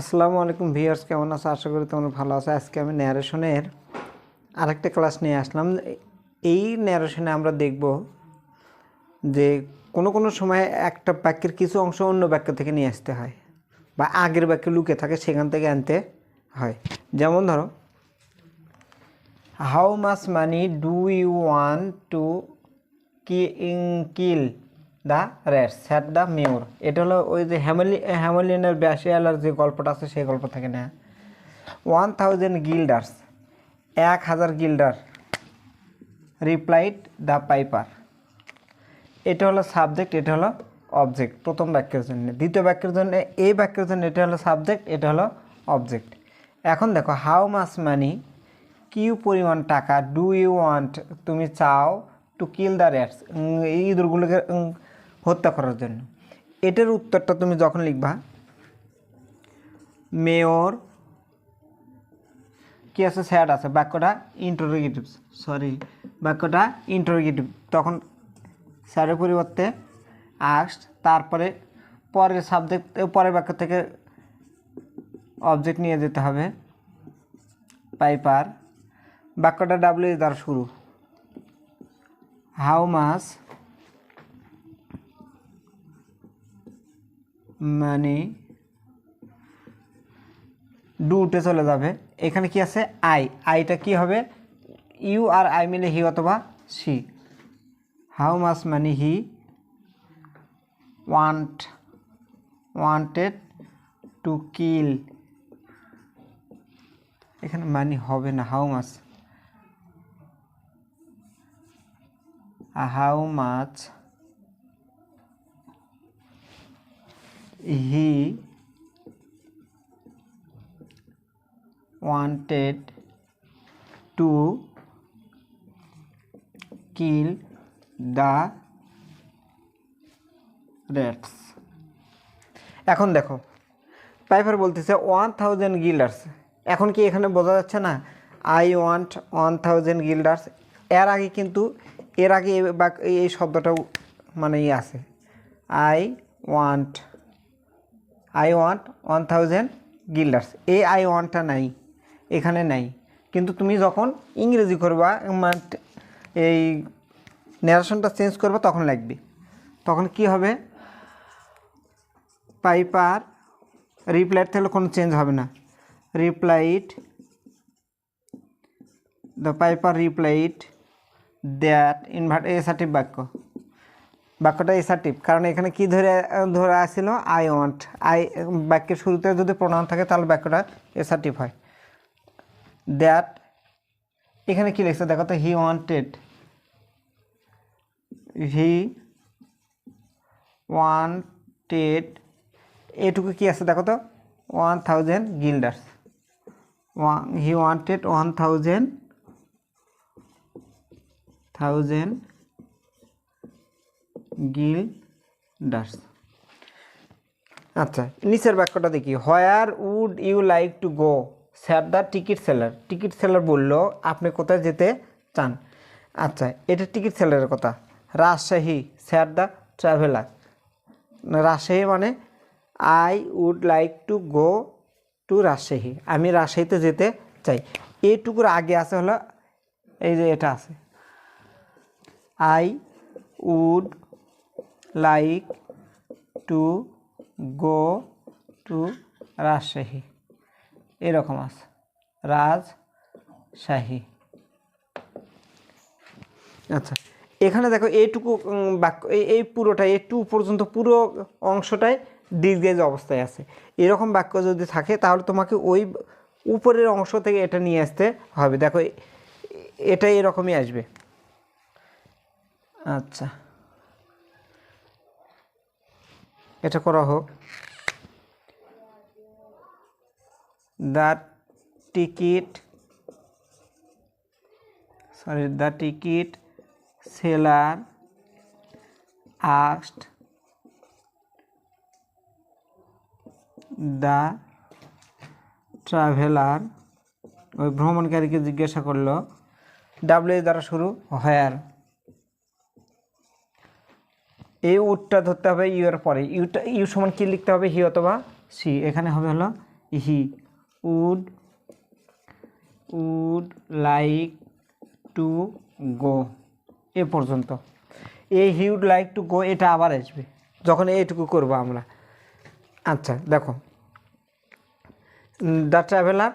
আসসালামু আলাইকুম ভিউয়ার্স কেমন আছো আশা করি তোমরা ভালো আছো আজকে আমি ন্যারেশনের আরেকটা ক্লাস নিয়ে আসলাম এই ন্যারেশনে আমরা দেখব যে কোনো কোনো সময় একটা বাক্যের কিছু অংশ অন্য বাক্য থেকে নিয়ে আসতে হয় বা আগের বাক্য লুকে থাকে সেখান থেকে আনতে হয় যেমন ধরো how much money do you want to কি ইং kill the rats said the mayor এটা হলো ওই যে হ্যামলি হ্যামলিনের ব্যাসিয়ালার যে গল্পটা আছে সেই গল্প থেকে না ওয়ান থাউজেন্ড গিল্ডার্স এক হাজার গিল্ডার রিপ্লাইড দ্য পাইপার এটা হলো সাবজেক্ট এটা হলো অবজেক্ট প্রথম বাক্যের জন্য দ্বিতীয় বাক্যের জন্য এই বাক্যের জন্য এটা হলো সাবজেক্ট এটা হলো অবজেক্ট এখন দেখো হাউ মাস মানি কী পরিমাণ টাকা ডু ইউ ওয়ান্ট তুমি চাও টু কিল দ্য রেটস এই ইঁদুরগুলোকে হত্যা করার জন্য এটার উত্তরটা তুমি যখন লিখবা মেয়র কি আছে স্যাড আছে বাক্যটা ইন্টারোগেটিভ সরি বাক্যটা ইন্টারোগেটিভ তখন স্যারের পরিবর্তে আস তারপরে পরের সাবজেক্ট পরের বাক্য থেকে অবজেক্ট নিয়ে যেতে হবে পাইপার বাক্যটা ডাব্লিউ দ্বারা শুরু হাউ মাছ মানে ডুটে চলে যাবে এখানে কি আছে আই আইটা কি হবে ইউ আর আই মিলে হি অথবা she how much money he want wanted to kill এখানে মানি হবে না how much how much he wanted to kill the rats এখন দেখো পাইফার বলতেছে ওয়ান থাউজেন্ড গিল্ডার্স এখন কি এখানে বোঝা যাচ্ছে না I want one thousand guilders এর আগে কিন্তু এর আগে এই শব্দটাও মানে ইয়ে আছে I want I want one thousand guilders এই আই ওয়ানটা নাই এখানে নাই কিন্তু তুমি যখন ইংরেজি করবা মানে এই ন্যারেশনটা চেঞ্জ করবা তখন লাগবে তখন কি হবে পাইপার রিপ্লাইট তাহলে কোনো চেঞ্জ হবে না replied the piper replied that invert assertive বাক্য বাক্যটা এসার্টিভ কারণ এখানে কি ধরে ধরা আসছিল আই ওয়ান্ট আই বাক্যের শুরুতে যদি প্রণাম থাকে তাহলে বাক্যটা এসার্টিভ হয় দ্যাট এখানে কি লিখছে দেখো তো হি ওয়ান্টেড হি ওয়ান্টেড এটুকু কি আছে দেখো তো one thousand guilders one he wanted one thousand thousand guilders আচ্ছা নিচের বাক্যটা দেখি where would you like to go sir the ticket seller ticket seller বলল আপনি কোথায় যেতে চান আচ্ছা এটা টিকিট সেলারের কথা Rajshahi sir the traveller Rajshahi মানে I would like to go to Rajshahi আমি রাজশাহীতে যেতে চাই এটুকুর আগে আছে হলো এই যে এটা আছে I would like to go to Rajshahi এরকম আছে রাজশাহী আচ্ছা এখানে দেখো এইটুকু বাক্য এই পুরোটাই একটু টু পর্যন্ত পুরো অংশটাই ডিসগেজ অবস্থায় আছে এরকম বাক্য যদি থাকে তাহলে তোমাকে ওই উপরের অংশ থেকে এটা নিয়ে আসতে হবে দেখো এটা এরকমই আসবে আচ্ছা এটা করা হোক the ticket sorry the ticket seller asked the traveller ওই ভ্রমণকারীকে জিজ্ঞাসা করলো ডাব্লিউ দ্বারা শুরু হয়ার এই উটটা ধরতে হবে ইউ পরে ইউটা ইউ সমান কি লিখতে হবে হি অথবা সি এখানে হবে হলো he would would like to go এ পর্যন্ত এই he would like to go এটা আবার আসবে যখন এইটুকু করবো আমরা আচ্ছা দেখো the traveller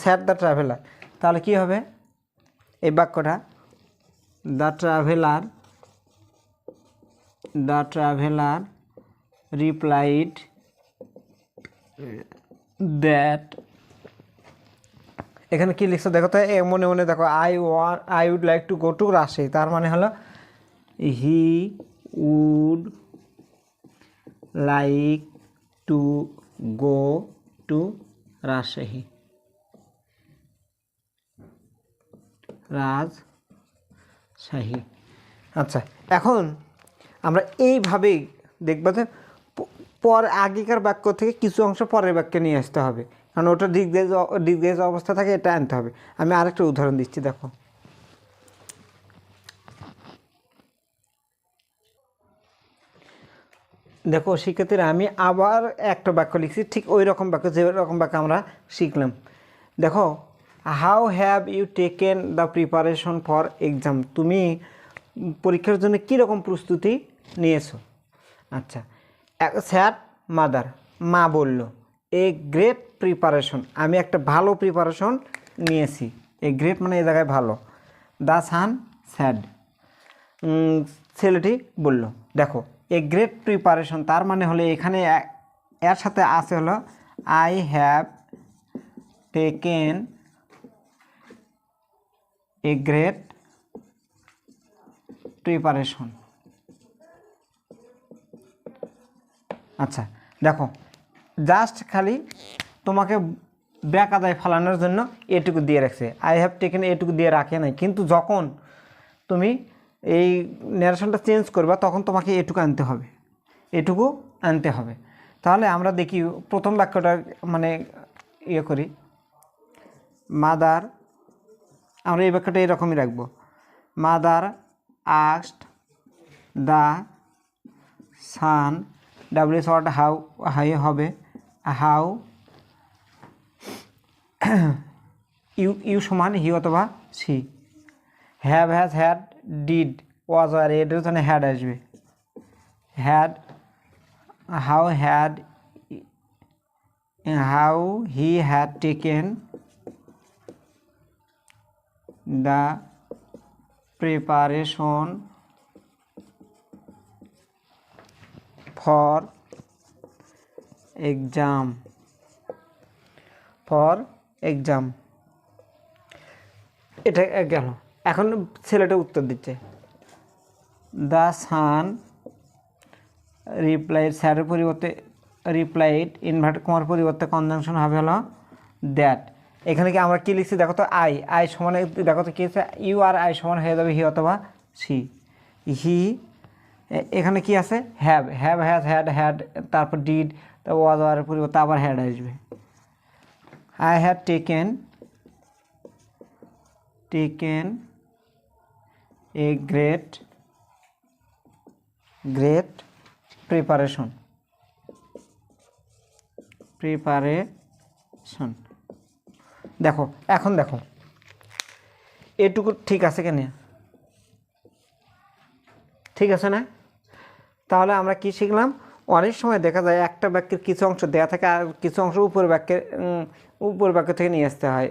sir the traveller তাহলে কি হবে এই বাক্যটা the traveller the traveller replied that এখানে কি লিখছে দেখো তো মনে মনে দেখো I one I would like to go to Rajshahi তার মানে হলো he would like to go to Rajshahi Rajshahi আচ্ছা এখন আমরা এইভাবেই দেখবা যে পর আগেকার বাক্য থেকে কিছু অংশ পরের বাক্যে নিয়ে আসতে হবে কারণ ওটা ডিগ্রেজ ডিগ্রেজ অবস্থা থাকে এটা আনতে হবে আমি আরেকটা উদাহরণ দিচ্ছি দেখো দেখো শিক্ষার্থীরা আমি আবার একটা বাক্য লিখছি ঠিক ওই রকম বাক্য যে রকম বাক্য আমরা শিখলাম দেখো how have you taken the preparation for exam তুমি পরীক্ষার জন্য কীরকম প্রস্তুতি নিয়েছো আচ্ছা স্যার মাদার মা বলল এ গ্রেট প্রিপারেশন আমি একটা ভালো প্রিপারেশন নিয়েছি এ গ্রেট মানে এ জায়গায় ভালো দা সান স্যাড ছেলেটি বলল দেখো এ গ্রেট প্রিপারেশন তার মানে হলে এখানে এর সাথে আছে হলো I have taken a great preparation আচ্ছা দেখো জাস্ট খালি তোমাকে ব্যাক আদায় ফালানোর জন্য এটুকু দিয়ে রাখছে আই হ্যাভ টেকেন এটুকু দিয়ে রাখে নাই কিন্তু যখন তুমি এই ন্যারেশনটা চেঞ্জ করবা তখন তোমাকে এটুকু আনতে হবে এটুকু আনতে হবে তাহলে আমরা দেখি প্রথম বাক্যটা মানে ইয়ে করি মাদার আমরা এই বাক্যটা এরকমই রাখব mother asked the son W short how high হবে হাউ ইউ ইউ সমান হি অথবা she have has had did was আর এটার ওখানে হ্যাড আসবে had how had how he had taken the preparation for exam for exam এটা গেল এখন ছেলেটা উত্তর দিচ্ছে দ্য সান রিপ্লাইড স্যারের পরিবর্তে রিপ্লাইড ইনভার্ট কমার পরিবর্তে কনজাংশন হবে হলো দ্যাট এখানে কি আমরা কী লিখছি দেখো তো আই আই সমানে দেখো তো কী হচ্ছে ইউ আর আই সমান হয়ে যাবে হি অথবা সি হি এখানে কি আছে have have has had had তারপর ডিড তারপর ওয়াজ ওয়ারের পরিবর্তে আবার হ্যাড আসবে I had taken taken a great great preparation preparation দেখো এখন দেখো এটুকু ঠিক আছে কেন ঠিক আছে না তাহলে আমরা কি শিখলাম অনেক সময় দেখা যায় একটা বাক্যের কিছু অংশ দেয়া থাকে আর কিছু অংশ উপর বাক্যের উপর বাক্য থেকে নিয়ে আসতে হয়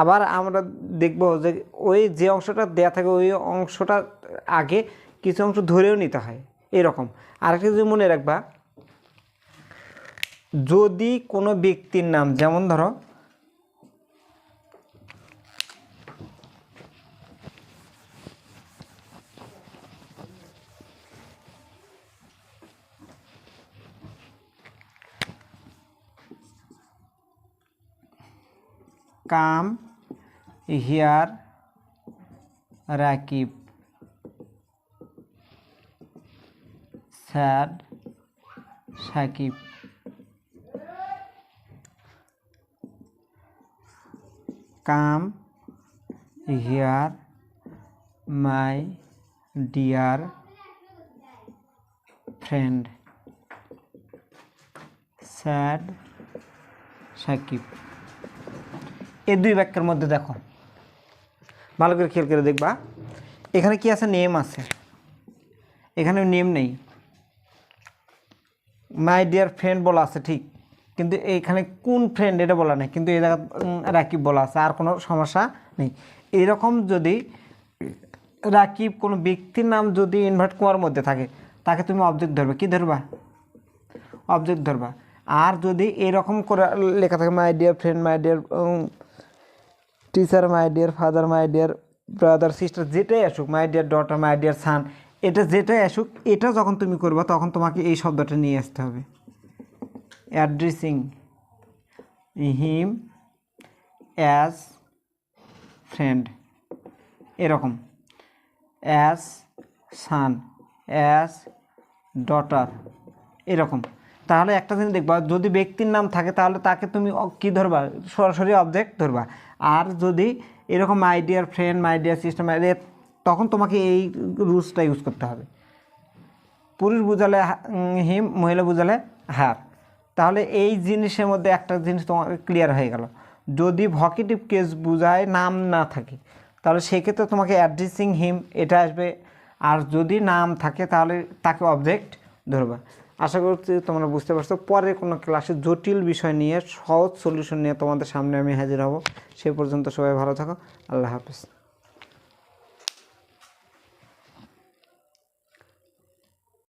আবার আমরা দেখব যে ওই যে অংশটা দেয়া থাকে ওই অংশটা আগে কিছু অংশ ধরেও নিতে হয় এরকম আরেকটা যদি মনে রাখবা যদি কোনো ব্যক্তির নাম যেমন ধরো come here, Rakib said, Shakib. Come here, my dear friend, said Shakib. এই দুই বাক্যের মধ্যে দেখো ভালো করে খেয়াল করে দেখবা এখানে কি আছে নেম আছে এখানে নেম নেই মাই ডিয়ার ফ্রেন্ড বলা আছে ঠিক কিন্তু এখানে কোন ফ্রেন্ড এটা বলা নেই কিন্তু এই জায়গা রাকিব বলা আছে আর কোনো সমস্যা নেই এরকম যদি রাকিব কোনো ব্যক্তির নাম যদি ইনভার্ট কুমার মধ্যে থাকে তাকে তুমি অবজেক্ট ধরবে কি ধরবা অবজেক্ট ধরবা আর যদি এরকম করে লেখা থাকে my dear friend my dear teacher my dear father my dear brother sister যেটাই আসুক my dear daughter my dear son এটা যেটাই আসুক এটা যখন তুমি করবা তখন তোমাকে এই শব্দটা নিয়ে আসতে হবে অ্যাড্রেসিং হিম অ্যাস ফ্রেন্ড এরকম অ্যাস সান অ্যাস ডটার এরকম তাহলে একটা জিনিস দেখবা যদি ব্যক্তির নাম থাকে তাহলে তাকে তুমি কি ধরবা সরাসরি অবজেক্ট ধরবা আর যদি এরকম my dear friend my dear system তখন তোমাকে এই রুলসটা ইউজ করতে হবে পুরুষ বুঝালে হিম মহিলা বুঝালে হার তাহলে এই জিনিসের মধ্যে একটা জিনিস তোমাকে ক্লিয়ার হয়ে গেল যদি ভকেটিভ কেস বুঝায় নাম না থাকে তাহলে সেক্ষেত্রে তোমাকে অ্যাড্রেসিং হিম এটা আসবে আর যদি নাম থাকে তাহলে তাকে অবজেক্ট ধরবা আশা করছি তোমরা বুঝতে পারছো পরে কোনো ক্লাসে জটিল বিষয় নিয়ে সহজ সলিউশন নিয়ে তোমাদের সামনে আমি হাজির হব সে পর্যন্ত সবাই ভালো থাকো আল্লাহ হাফিজ